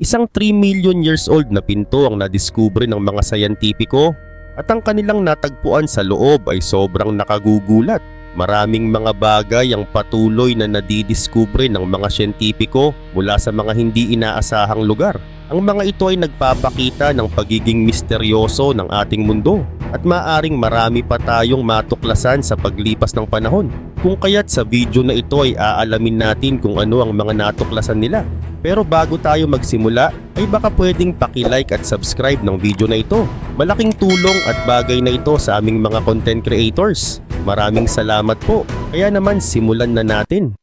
Isang 3 million years old na pinto ang nadiskubre ng mga sayantipiko at ang kanilang natagpuan sa loob ay sobrang nakagugulat. Maraming mga bagay ang patuloy na nadidiskubre ng mga siyentipiko mula sa mga hindi inaasahang lugar. Ang mga ito ay nagpapakita ng pagiging misteryoso ng ating mundo at maaring marami pa tayong matuklasan sa paglipas ng panahon. Kung kaya't sa video na ito ay aalamin natin kung ano ang mga natuklasan nila. Pero bago tayo magsimula ay baka pwedeng paki-like at subscribe ng video na ito. Malaking tulong at bagay na ito sa aming mga content creators. Maraming salamat po. Kaya naman simulan na natin.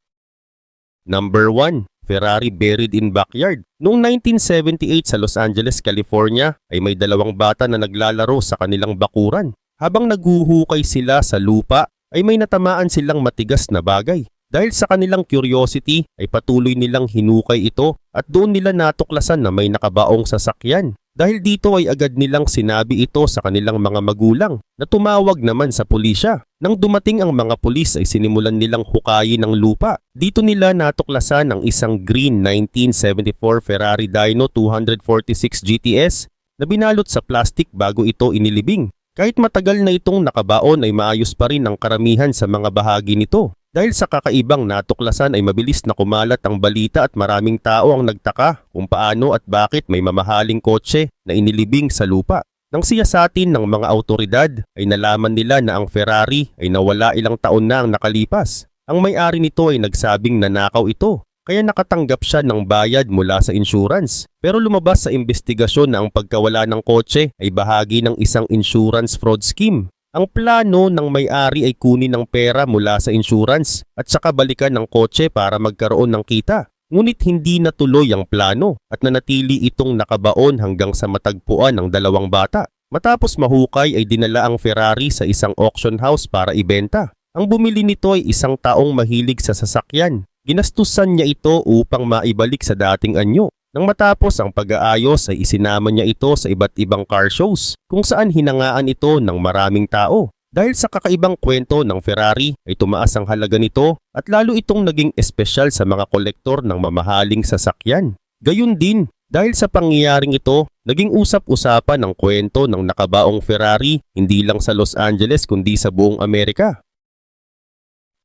Number 1. Ferrari buried in backyard. Noong 1978 sa Los Angeles, California ay may dalawang bata na naglalaro sa kanilang bakuran. Habang naghuhukay sila sa lupa ay may natamaan silang matigas na bagay. Dahil sa kanilang curiosity ay patuloy nilang hinukay ito at doon nila natuklasan na may nakabaong sasakyan. Dahil dito ay agad nilang sinabi ito sa kanilang mga magulang na tumawag naman sa pulisya. Nang dumating ang mga pulis ay sinimulan nilang hukayin ang lupa. Dito nila natuklasan ang isang green 1974 Ferrari Dyno 246 GTS na binalot sa plastic bago ito inilibing. Kahit matagal na itong nakabaon ay maayos pa rin ang karamihan sa mga bahagi nito. Dahil sa kakaibang natuklasan ay mabilis na kumalat ang balita at maraming tao ang nagtaka kung paano at bakit may mamahaling kotse na inilibing sa lupa. Nang siyasatin ng mga autoridad ay nalaman nila na ang Ferrari ay nawala ilang taon na ang nakalipas. Ang may-ari nito ay nagsabing nanakaw ito kaya nakatanggap siya ng bayad mula sa insurance. Pero lumabas sa investigasyon na ang pagkawala ng kotse ay bahagi ng isang insurance fraud scheme. Ang plano ng may-ari ay kunin ng pera mula sa insurance at saka balikan ng kotse para magkaroon ng kita. Ngunit hindi natuloy ang plano at nanatili itong nakabaon hanggang sa matagpuan ng dalawang bata. Matapos mahukay ay dinala ang Ferrari sa isang auction house para ibenta. Ang bumili nito ay isang taong mahilig sa sasakyan. Ginastusan niya ito upang maibalik sa dating anyo. Nang matapos ang pag-aayos ay isinama niya ito sa iba't ibang car shows kung saan hinangaan ito ng maraming tao. Dahil sa kakaibang kwento ng Ferrari ay tumaas ang halaga nito at lalo itong naging espesyal sa mga kolektor ng mamahaling sasakyan. Gayun din, dahil sa pangyayaring ito, naging usap-usapan ang kwento ng nakabaong Ferrari hindi lang sa Los Angeles kundi sa buong Amerika.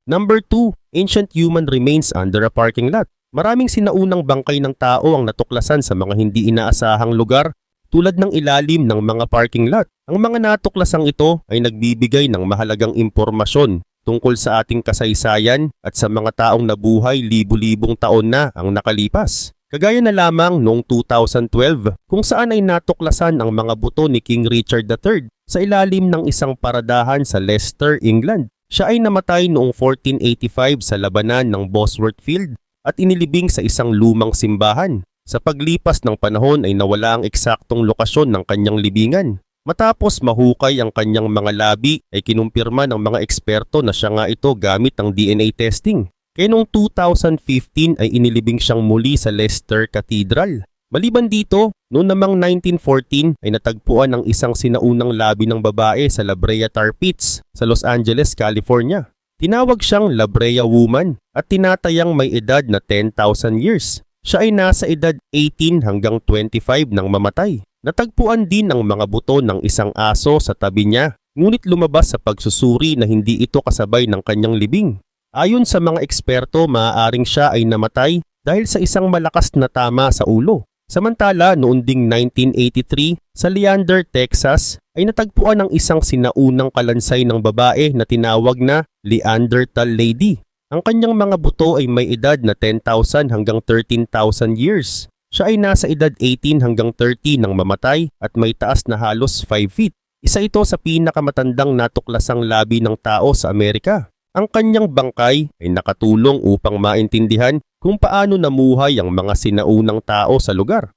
Number 2, ancient human remains under a parking lot. Maraming sinaunang bangkay ng tao ang natuklasan sa mga hindi inaasahang lugar tulad ng ilalim ng mga parking lot. Ang mga natuklasang ito ay nagbibigay ng mahalagang impormasyon tungkol sa ating kasaysayan at sa mga taong nabuhay libu-libong taon na ang nakalipas. Kagaya na lamang noong 2012 kung saan ay natuklasan ang mga buto ni King Richard III sa ilalim ng isang paradahan sa Leicester, England. Siya ay namatay noong 1485 sa labanan ng Bosworth Field at inilibing sa isang lumang simbahan. Sa paglipas ng panahon ay nawala ang eksaktong lokasyon ng kanyang libingan. Matapos mahukay ang kanyang mga labi ay kinumpirma ng mga eksperto na siya nga ito gamit ang DNA testing. Kaya noong 2015 ay inilibing siyang muli sa Leicester Cathedral. Maliban dito, noong namang 1914 ay natagpuan ang isang sinaunang labi ng babae sa La Brea Tar Pits sa Los Angeles, California. Tinawag siyang La Brea Woman at tinatayang may edad na 10,000 years. Siya ay nasa edad 18 hanggang 25 nang mamatay. Natagpuan din ang mga buto ng isang aso sa tabi niya, ngunit lumabas sa pagsusuri na hindi ito kasabay ng kanyang libing. Ayon sa mga eksperto, maaaring siya ay namatay dahil sa isang malakas na tama sa ulo. Samantala, noong ding 1983, sa Leander, Texas, ay natagpuan ang isang sinaunang kalansay ng babae na tinawag na Leanderthal Lady. Ang kanyang mga buto ay may edad na 10,000 hanggang 13,000 years. Siya ay nasa edad 18 hanggang 30 nang mamatay at may taas na halos 5 feet. Isa ito sa pinakamatandang natuklasang labi ng tao sa Amerika. Ang kanyang bangkay ay nakatulong upang maintindihan kung paano namuhay ang mga sinaunang tao sa lugar.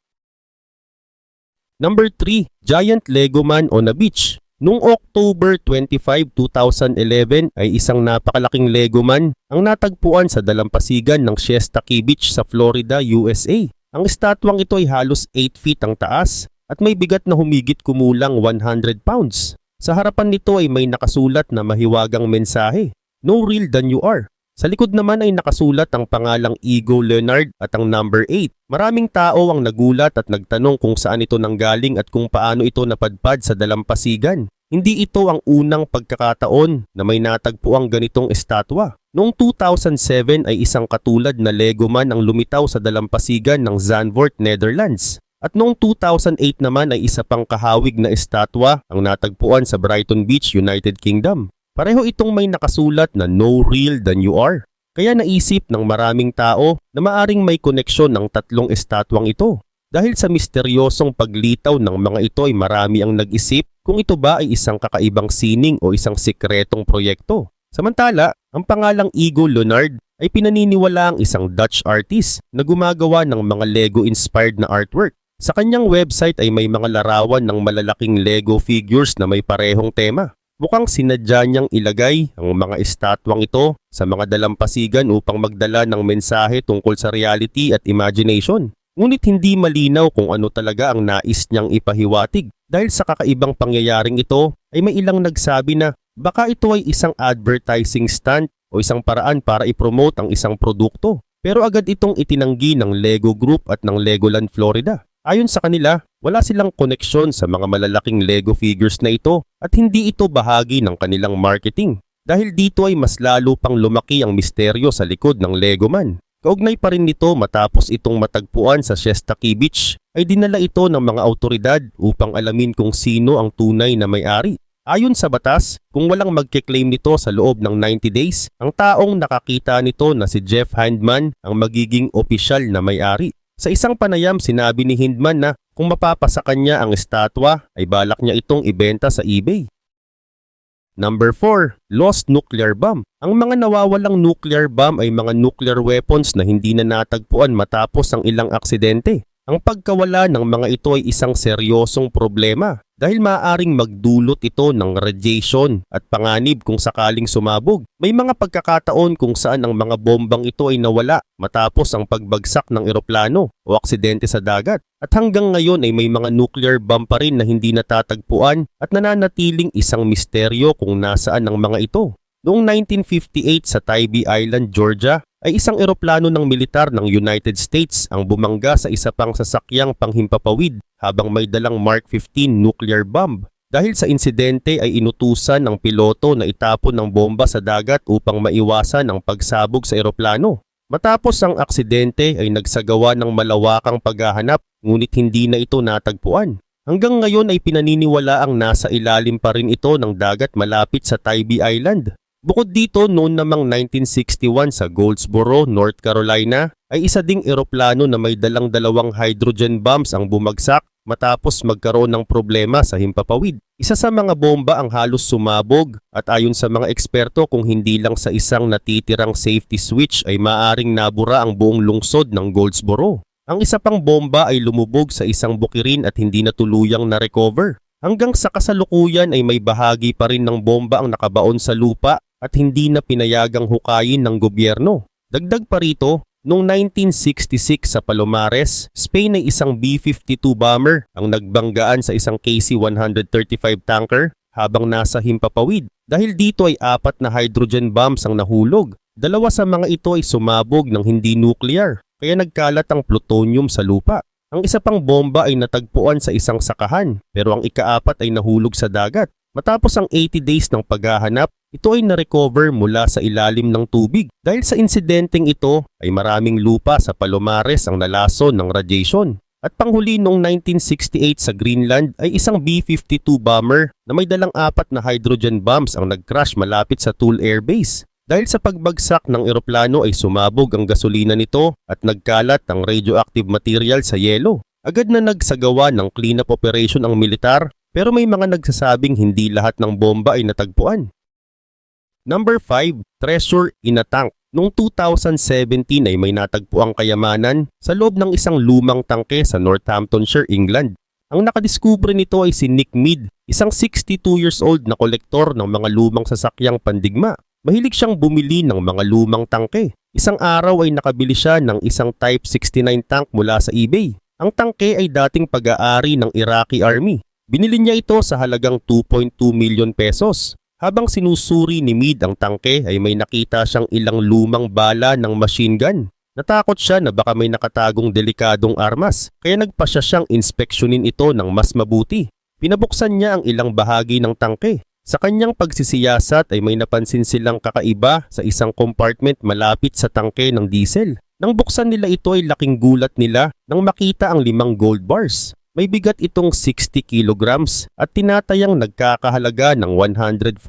Number 3, Giant Legoman on a Beach. Noong October 25, 2011 ay isang napakalaking Legoman ang natagpuan sa dalampasigan ng Siesta Key Beach sa Florida, USA. Ang estatwang ito ay halos 8 feet ang taas at may bigat na humigit kumulang 100 pounds. Sa harapan nito ay may nakasulat na mahiwagang mensahe, No real than you are. Sa likod naman ay nakasulat ang pangalang Ego Leonard at ang number 8. Maraming tao ang nagulat at nagtanong kung saan ito nanggaling at kung paano ito napadpad sa dalampasigan. Hindi ito ang unang pagkakataon na may natagpo ang ganitong estatwa. Noong 2007 ay isang katulad na Lego man ang lumitaw sa dalampasigan ng Zandvoort, Netherlands. At noong 2008 naman ay isa pang kahawig na estatwa ang natagpuan sa Brighton Beach, United Kingdom. Pareho itong may nakasulat na no real than you are. Kaya naisip ng maraming tao na maaring may koneksyon ng tatlong estatwang ito. Dahil sa misteryosong paglitaw ng mga ito ay marami ang nag-isip kung ito ba ay isang kakaibang sining o isang sikretong proyekto. Samantala, ang pangalang Ego Leonard ay pinaniniwala ang isang Dutch artist na gumagawa ng mga Lego-inspired na artwork. Sa kanyang website ay may mga larawan ng malalaking Lego figures na may parehong tema. Mukhang sinadya niyang ilagay ang mga estatwang ito sa mga dalampasigan upang magdala ng mensahe tungkol sa reality at imagination. Ngunit hindi malinaw kung ano talaga ang nais niyang ipahiwatig. Dahil sa kakaibang pangyayaring ito ay may ilang nagsabi na baka ito ay isang advertising stunt o isang paraan para ipromote ang isang produkto. Pero agad itong itinanggi ng Lego Group at ng Legoland Florida. Ayon sa kanila, wala silang koneksyon sa mga malalaking Lego figures na ito at hindi ito bahagi ng kanilang marketing. Dahil dito ay mas lalo pang lumaki ang misteryo sa likod ng Lego Man. Kaugnay pa rin nito matapos itong matagpuan sa Shesta Key Beach ay dinala ito ng mga autoridad upang alamin kung sino ang tunay na may-ari. Ayon sa batas, kung walang magkiklaim nito sa loob ng 90 days, ang taong nakakita nito na si Jeff Handman ang magiging opisyal na may-ari. Sa isang panayam sinabi ni Hindman na kung mapapasa kanya ang estatwa ay balak niya itong ibenta sa eBay. Number 4. Lost Nuclear Bomb Ang mga nawawalang nuclear bomb ay mga nuclear weapons na hindi na natagpuan matapos ang ilang aksidente. Ang pagkawala ng mga ito ay isang seryosong problema dahil maaaring magdulot ito ng radiation at panganib kung sakaling sumabog. May mga pagkakataon kung saan ang mga bombang ito ay nawala matapos ang pagbagsak ng eroplano o aksidente sa dagat. At hanggang ngayon ay may mga nuclear bomb pa rin na hindi natatagpuan at nananatiling isang misteryo kung nasaan ang mga ito. Noong 1958 sa Tybee Island, Georgia, ay isang eroplano ng militar ng United States ang bumangga sa isa pang sasakyang panghimpapawid habang may dalang Mark 15 nuclear bomb. Dahil sa insidente ay inutusan ng piloto na itapon ng bomba sa dagat upang maiwasan ang pagsabog sa eroplano. Matapos ang aksidente ay nagsagawa ng malawakang paghahanap ngunit hindi na ito natagpuan. Hanggang ngayon ay pinaniniwala ang nasa ilalim pa rin ito ng dagat malapit sa Tybee Island. Bukod dito, noon namang 1961 sa Goldsboro, North Carolina, ay isa ding eroplano na may dalang dalawang hydrogen bombs ang bumagsak matapos magkaroon ng problema sa himpapawid. Isa sa mga bomba ang halos sumabog at ayon sa mga eksperto kung hindi lang sa isang natitirang safety switch ay maaring nabura ang buong lungsod ng Goldsboro. Ang isa pang bomba ay lumubog sa isang bukirin at hindi na tuluyang na-recover. Hanggang sa kasalukuyan ay may bahagi pa rin ng bomba ang nakabaon sa lupa at hindi na pinayagang hukayin ng gobyerno. Dagdag pa rito, noong 1966 sa Palomares, Spain ay isang B-52 bomber ang nagbanggaan sa isang KC-135 tanker habang nasa himpapawid. Dahil dito ay apat na hydrogen bombs ang nahulog. Dalawa sa mga ito ay sumabog ng hindi nuclear, kaya nagkalat ang plutonium sa lupa. Ang isa pang bomba ay natagpuan sa isang sakahan, pero ang ikaapat ay nahulog sa dagat. Matapos ang 80 days ng paghahanap, ito ay na-recover mula sa ilalim ng tubig. Dahil sa insidenteng ito ay maraming lupa sa Palomares ang nalason ng radiation. At panghuli noong 1968 sa Greenland ay isang B-52 bomber na may dalang apat na hydrogen bombs ang nag-crash malapit sa Tool Air Base. Dahil sa pagbagsak ng eroplano ay sumabog ang gasolina nito at nagkalat ang radioactive material sa yelo. Agad na nagsagawa ng cleanup operation ang militar pero may mga nagsasabing hindi lahat ng bomba ay natagpuan. Number 5, Treasure in a Tank. Noong 2017 ay may natagpo ang kayamanan sa loob ng isang lumang tangke sa Northamptonshire, England. Ang nakadiskubre nito ay si Nick Mead, isang 62 years old na kolektor ng mga lumang sasakyang pandigma. Mahilig siyang bumili ng mga lumang tangke. Isang araw ay nakabili siya ng isang Type 69 tank mula sa eBay. Ang tangke ay dating pag-aari ng Iraqi Army. Binili niya ito sa halagang 2.2 million pesos. Habang sinusuri ni Meade ang tangke ay may nakita siyang ilang lumang bala ng machine gun. Natakot siya na baka may nakatagong delikadong armas kaya nagpa siya siyang inspeksyonin ito ng mas mabuti. Pinabuksan niya ang ilang bahagi ng tangke. Sa kanyang pagsisiyasat ay may napansin silang kakaiba sa isang compartment malapit sa tangke ng diesel. Nang buksan nila ito ay laking gulat nila nang makita ang limang gold bars. May bigat itong 60 kilograms at tinatayang nagkakahalaga ng 148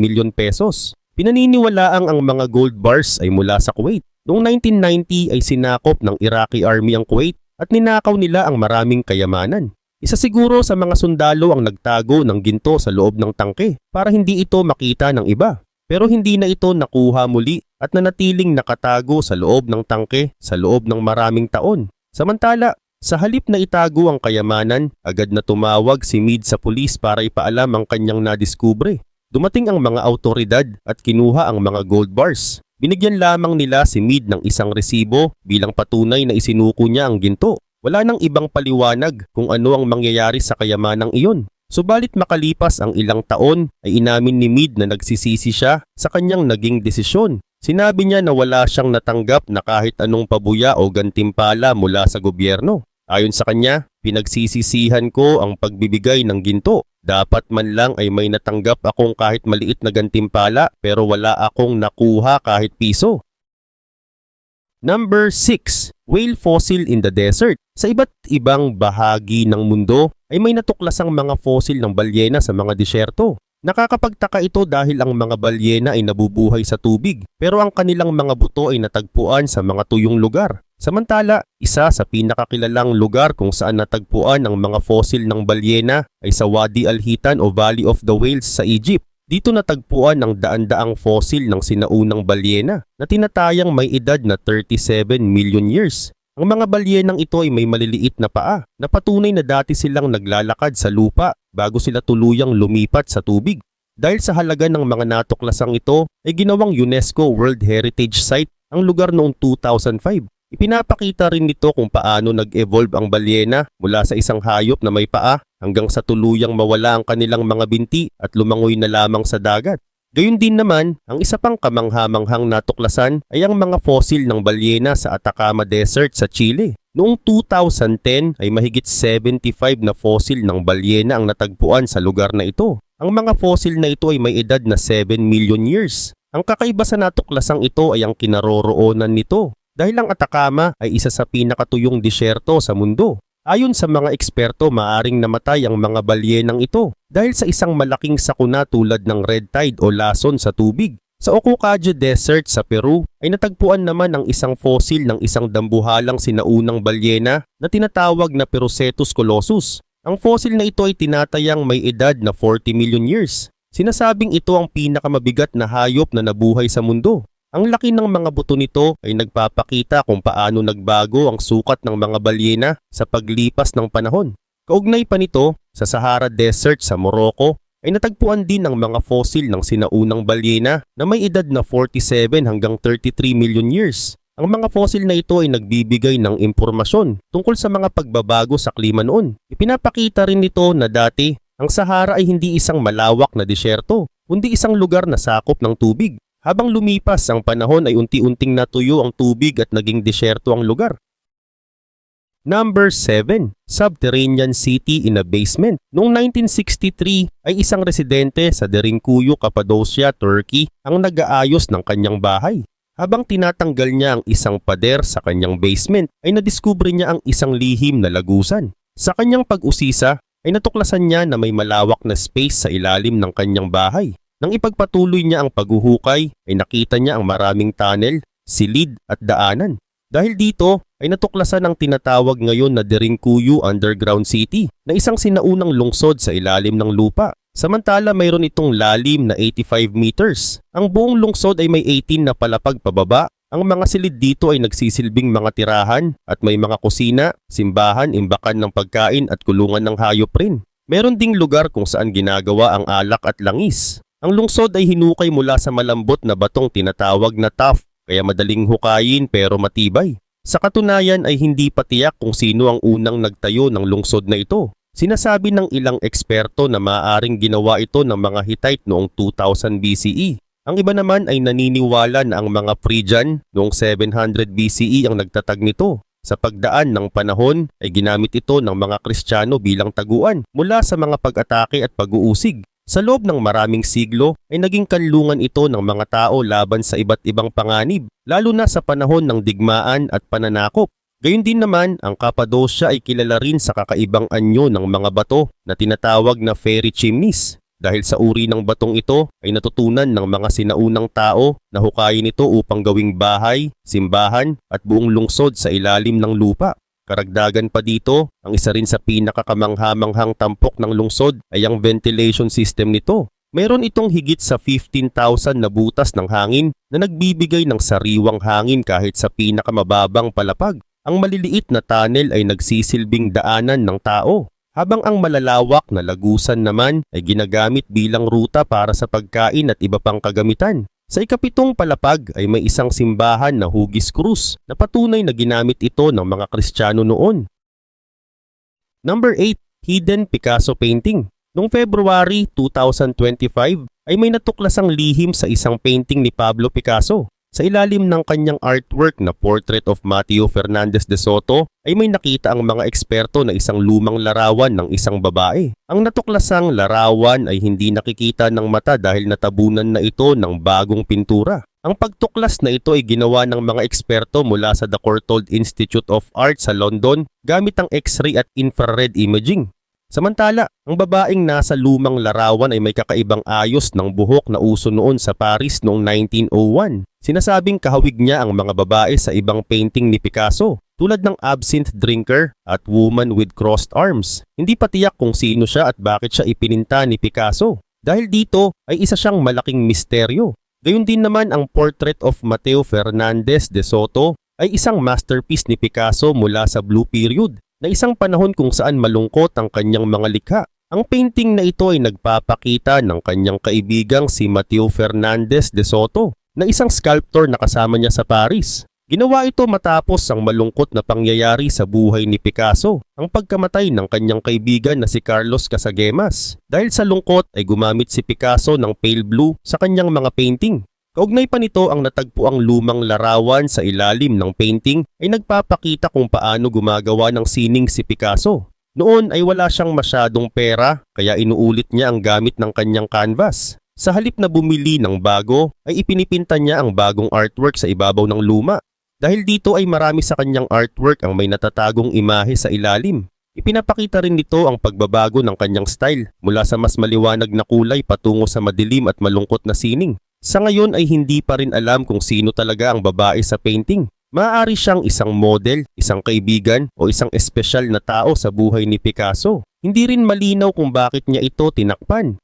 milyon pesos. Pinaniniwalaang ang mga gold bars ay mula sa Kuwait. Noong 1990 ay sinakop ng Iraqi Army ang Kuwait at ninakaw nila ang maraming kayamanan. Isa siguro sa mga sundalo ang nagtago ng ginto sa loob ng tangke para hindi ito makita ng iba. Pero hindi na ito nakuha muli at nanatiling nakatago sa loob ng tangke sa loob ng maraming taon. Samantala, sa halip na itago ang kayamanan, agad na tumawag si Meade sa pulis para ipaalam ang kanyang nadiskubre. Dumating ang mga autoridad at kinuha ang mga gold bars. Binigyan lamang nila si Meade ng isang resibo bilang patunay na isinuko niya ang ginto. Wala nang ibang paliwanag kung ano ang mangyayari sa kayamanang iyon. Subalit makalipas ang ilang taon ay inamin ni Meade na nagsisisi siya sa kanyang naging desisyon. Sinabi niya na wala siyang natanggap na kahit anong pabuya o gantimpala mula sa gobyerno. Ayon sa kanya, pinagsisisihan ko ang pagbibigay ng ginto. Dapat man lang ay may natanggap akong kahit maliit na gantimpala pero wala akong nakuha kahit piso. Number 6. Whale fossil in the desert. Sa iba't ibang bahagi ng mundo ay may natuklasang mga fossil ng balyena sa mga disyerto. Nakakapagtaka ito dahil ang mga balyena ay nabubuhay sa tubig pero ang kanilang mga buto ay natagpuan sa mga tuyong lugar. Samantala, isa sa pinakakilalang lugar kung saan natagpuan ang mga fossil ng balyena ay sa Wadi Al-Hitan o Valley of the Whales sa Egypt. Dito natagpuan ang daan-daang fossil ng sinaunang balyena na tinatayang may edad na 37 million years. Ang mga balyenang ito ay may maliliit na paa na patunay na dati silang naglalakad sa lupa bago sila tuluyang lumipat sa tubig. Dahil sa halaga ng mga natuklasang ito ay ginawang UNESCO World Heritage Site ang lugar noong 2005. Ipinapakita rin nito kung paano nag-evolve ang balyena mula sa isang hayop na may paa hanggang sa tuluyang mawala ang kanilang mga binti at lumangoy na lamang sa dagat. Gayun din naman, ang isa pang kamanghamanghang natuklasan ay ang mga fossil ng balyena sa Atacama Desert sa Chile. Noong 2010 ay mahigit 75 na fossil ng balyena ang natagpuan sa lugar na ito. Ang mga fossil na ito ay may edad na 7 million years. Ang kakaiba sa natuklasang ito ay ang kinaroroonan nito dahil ang Atacama ay isa sa pinakatuyong disyerto sa mundo. Ayon sa mga eksperto, maaring namatay ang mga balyenang ito dahil sa isang malaking sakuna tulad ng red tide o lason sa tubig. Sa Ococayo Desert sa Peru ay natagpuan naman ang isang fossil ng isang dambuhalang sinaunang balyena na tinatawag na Perocetus colossus. Ang fossil na ito ay tinatayang may edad na 40 million years. Sinasabing ito ang pinakamabigat na hayop na nabuhay sa mundo ang laki ng mga buto nito ay nagpapakita kung paano nagbago ang sukat ng mga balyena sa paglipas ng panahon. Kaugnay pa nito, sa Sahara Desert sa Morocco ay natagpuan din ang mga fossil ng sinaunang balyena na may edad na 47 hanggang 33 million years. Ang mga fossil na ito ay nagbibigay ng impormasyon tungkol sa mga pagbabago sa klima noon. Ipinapakita rin nito na dati, ang Sahara ay hindi isang malawak na disyerto, kundi isang lugar na sakop ng tubig. Habang lumipas ang panahon ay unti-unting natuyo ang tubig at naging disyerto ang lugar. Number 7. Subterranean City in a Basement. Noong 1963 ay isang residente sa Derinkuyu, Cappadocia, Turkey ang nag-aayos ng kanyang bahay. Habang tinatanggal niya ang isang pader sa kanyang basement ay nadiskubre niya ang isang lihim na lagusan. Sa kanyang pag-usisa ay natuklasan niya na may malawak na space sa ilalim ng kanyang bahay. Nang ipagpatuloy niya ang paghuhukay ay nakita niya ang maraming tunnel, silid at daanan. Dahil dito ay natuklasan ang tinatawag ngayon na Derinkuyu Underground City na isang sinaunang lungsod sa ilalim ng lupa. Samantala mayroon itong lalim na 85 meters. Ang buong lungsod ay may 18 na palapag pababa. Ang mga silid dito ay nagsisilbing mga tirahan at may mga kusina, simbahan, imbakan ng pagkain at kulungan ng hayop rin. Meron ding lugar kung saan ginagawa ang alak at langis. Ang lungsod ay hinukay mula sa malambot na batong tinatawag na tuff kaya madaling hukayin pero matibay. Sa katunayan ay hindi pa tiyak kung sino ang unang nagtayo ng lungsod na ito. Sinasabi ng ilang eksperto na maaaring ginawa ito ng mga Hittite noong 2000 BCE. Ang iba naman ay naniniwala na ang mga Phrygian noong 700 BCE ang nagtatag nito. Sa pagdaan ng panahon ay ginamit ito ng mga Kristiyano bilang taguan mula sa mga pag-atake at pag-uusig. Sa loob ng maraming siglo ay naging kanlungan ito ng mga tao laban sa iba't ibang panganib, lalo na sa panahon ng digmaan at pananakop. Gayun din naman, ang Cappadocia ay kilala rin sa kakaibang anyo ng mga bato na tinatawag na fairy chimneys. Dahil sa uri ng batong ito ay natutunan ng mga sinaunang tao na hukayin ito upang gawing bahay, simbahan at buong lungsod sa ilalim ng lupa. Karagdagan pa dito, ang isa rin sa pinakakamanghamanghang tampok ng lungsod ay ang ventilation system nito. Mayroon itong higit sa 15,000 na butas ng hangin na nagbibigay ng sariwang hangin kahit sa pinakamababang palapag. Ang maliliit na tunnel ay nagsisilbing daanan ng tao, habang ang malalawak na lagusan naman ay ginagamit bilang ruta para sa pagkain at iba pang kagamitan. Sa ikapitong palapag ay may isang simbahan na Hugis Cruz na patunay na ginamit ito ng mga Kristiyano noon. Number 8. Hidden Picasso Painting Noong February 2025 ay may natuklasang lihim sa isang painting ni Pablo Picasso. Sa ilalim ng kanyang artwork na Portrait of Mateo Fernandez de Soto ay may nakita ang mga eksperto na isang lumang larawan ng isang babae. Ang natuklasang larawan ay hindi nakikita ng mata dahil natabunan na ito ng bagong pintura. Ang pagtuklas na ito ay ginawa ng mga eksperto mula sa The Courtauld Institute of Art sa London gamit ang X-ray at infrared imaging. Samantala, ang babaeng nasa lumang larawan ay may kakaibang ayos ng buhok na uso noon sa Paris noong 1901. Sinasabing kahawig niya ang mga babae sa ibang painting ni Picasso tulad ng absinthe drinker at woman with crossed arms. Hindi pa tiyak kung sino siya at bakit siya ipininta ni Picasso. Dahil dito ay isa siyang malaking misteryo. Gayun din naman ang portrait of Mateo Fernandez de Soto ay isang masterpiece ni Picasso mula sa Blue Period na isang panahon kung saan malungkot ang kanyang mga likha. Ang painting na ito ay nagpapakita ng kanyang kaibigang si Mateo Fernandez de Soto na isang sculptor na kasama niya sa Paris. Ginawa ito matapos ang malungkot na pangyayari sa buhay ni Picasso, ang pagkamatay ng kanyang kaibigan na si Carlos Casagemas. Dahil sa lungkot ay gumamit si Picasso ng pale blue sa kanyang mga painting. Kaugnay pa nito ang natagpuang lumang larawan sa ilalim ng painting ay nagpapakita kung paano gumagawa ng sining si Picasso. Noon ay wala siyang masyadong pera kaya inuulit niya ang gamit ng kanyang canvas. Sa halip na bumili ng bago ay ipinipinta niya ang bagong artwork sa ibabaw ng luma. Dahil dito ay marami sa kanyang artwork ang may natatagong imahe sa ilalim. Ipinapakita rin nito ang pagbabago ng kanyang style mula sa mas maliwanag na kulay patungo sa madilim at malungkot na sining. Sa ngayon ay hindi pa rin alam kung sino talaga ang babae sa painting. Maaari siyang isang model, isang kaibigan o isang espesyal na tao sa buhay ni Picasso. Hindi rin malinaw kung bakit niya ito tinakpan.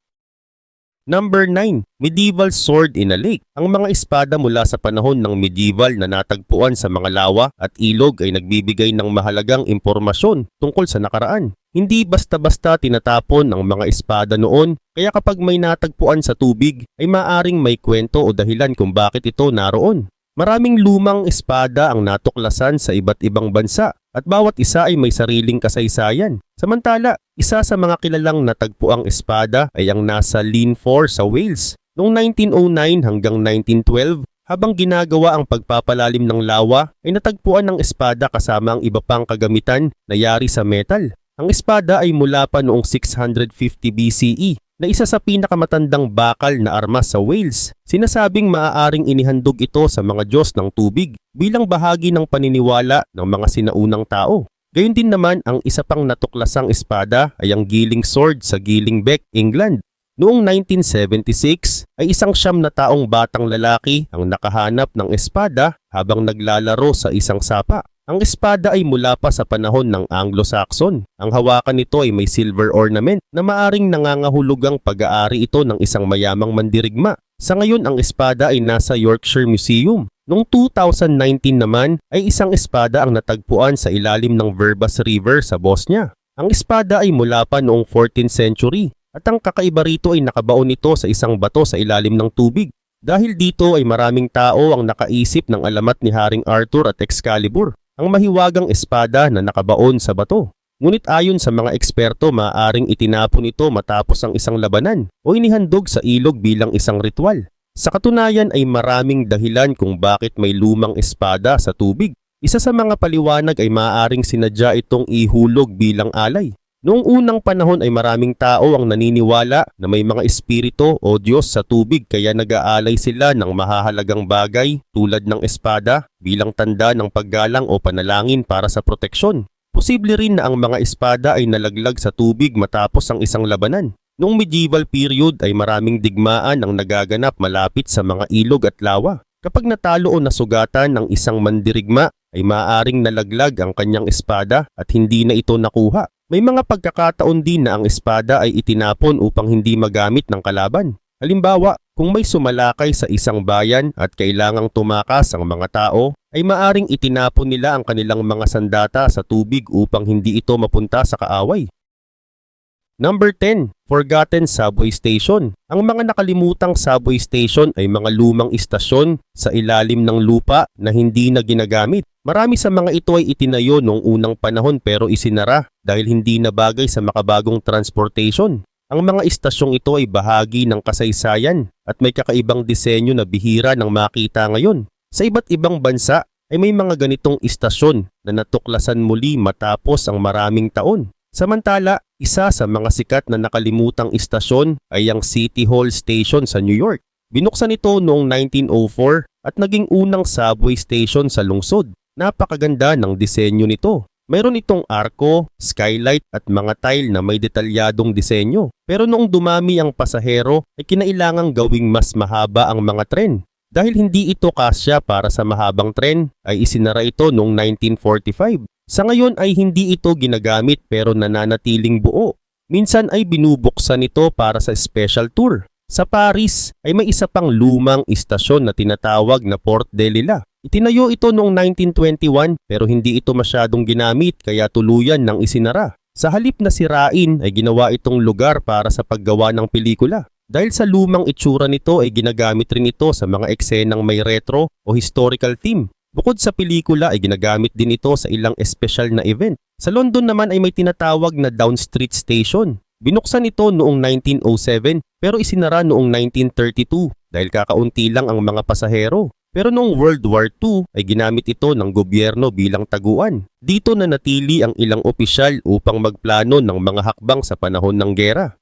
Number 9. Medieval Sword in a Lake. Ang mga espada mula sa panahon ng medieval na natagpuan sa mga lawa at ilog ay nagbibigay ng mahalagang impormasyon tungkol sa nakaraan. Hindi basta-basta tinatapon ang mga espada noon, kaya kapag may natagpuan sa tubig ay maaring may kwento o dahilan kung bakit ito naroon. Maraming lumang espada ang natuklasan sa iba't ibang bansa at bawat isa ay may sariling kasaysayan. Samantala, isa sa mga kilalang natagpuang espada ay ang nasa Linford sa Wales. Noong 1909 hanggang 1912, habang ginagawa ang pagpapalalim ng lawa, ay natagpuan ng espada kasama ang iba pang kagamitan na yari sa metal. Ang espada ay mula pa noong 650 BCE na isa sa pinakamatandang bakal na armas sa Wales. Sinasabing maaaring inihandog ito sa mga Diyos ng tubig bilang bahagi ng paniniwala ng mga sinaunang tao. Gayun din naman ang isa pang natuklasang espada ay ang Giling Sword sa Giling Beck, England. Noong 1976 ay isang siyam na taong batang lalaki ang nakahanap ng espada habang naglalaro sa isang sapa. Ang espada ay mula pa sa panahon ng Anglo-Saxon. Ang hawakan nito ay may silver ornament na maaring nangangahulugang pag-aari ito ng isang mayamang mandirigma. Sa ngayon ang espada ay nasa Yorkshire Museum. Noong 2019 naman ay isang espada ang natagpuan sa ilalim ng Verbas River sa Bosnia. Ang espada ay mula pa noong 14th century at ang kakaiba rito ay nakabaon nito sa isang bato sa ilalim ng tubig. Dahil dito ay maraming tao ang nakaisip ng alamat ni Haring Arthur at Excalibur ang mahiwagang espada na nakabaon sa bato. Ngunit ayon sa mga eksperto, maaaring itinapon ito matapos ang isang labanan o inihandog sa ilog bilang isang ritual. Sa katunayan ay maraming dahilan kung bakit may lumang espada sa tubig. Isa sa mga paliwanag ay maaaring sinadya itong ihulog bilang alay. Noong unang panahon ay maraming tao ang naniniwala na may mga espiritu o Diyos sa tubig kaya nag-aalay sila ng mahahalagang bagay tulad ng espada bilang tanda ng paggalang o panalangin para sa proteksyon. Posible rin na ang mga espada ay nalaglag sa tubig matapos ang isang labanan. Noong medieval period ay maraming digmaan ang nagaganap malapit sa mga ilog at lawa. Kapag natalo o nasugatan ng isang mandirigma ay maaaring nalaglag ang kanyang espada at hindi na ito nakuha. May mga pagkakataon din na ang espada ay itinapon upang hindi magamit ng kalaban. Halimbawa, kung may sumalakay sa isang bayan at kailangang tumakas ang mga tao, ay maaring itinapon nila ang kanilang mga sandata sa tubig upang hindi ito mapunta sa kaaway. Number 10, Forgotten Subway Station. Ang mga nakalimutang subway station ay mga lumang istasyon sa ilalim ng lupa na hindi na ginagamit. Marami sa mga ito ay itinayo noong unang panahon pero isinara dahil hindi na bagay sa makabagong transportation. Ang mga istasyong ito ay bahagi ng kasaysayan at may kakaibang disenyo na bihira ng makita ngayon. Sa iba't ibang bansa ay may mga ganitong istasyon na natuklasan muli matapos ang maraming taon. Samantala, isa sa mga sikat na nakalimutang istasyon ay ang City Hall Station sa New York. Binuksan ito noong 1904 at naging unang subway station sa lungsod. Napakaganda ng disenyo nito. Mayroon itong arko, skylight at mga tile na may detalyadong disenyo. Pero noong dumami ang pasahero ay kinailangang gawing mas mahaba ang mga tren. Dahil hindi ito kasya para sa mahabang tren ay isinara ito noong 1945. Sa ngayon ay hindi ito ginagamit pero nananatiling buo. Minsan ay binubuksan ito para sa special tour. Sa Paris ay may isa pang lumang istasyon na tinatawag na Port de Lila. Itinayo ito noong 1921 pero hindi ito masyadong ginamit kaya tuluyan ng isinara. Sa halip na sirain ay ginawa itong lugar para sa paggawa ng pelikula. Dahil sa lumang itsura nito ay ginagamit rin ito sa mga eksenang may retro o historical theme. Bukod sa pelikula ay ginagamit din ito sa ilang espesyal na event. Sa London naman ay may tinatawag na Down Street Station. Binuksan ito noong 1907 pero isinara noong 1932 dahil kakaunti lang ang mga pasahero. Pero noong World War II ay ginamit ito ng gobyerno bilang taguan. Dito na natili ang ilang opisyal upang magplano ng mga hakbang sa panahon ng gera.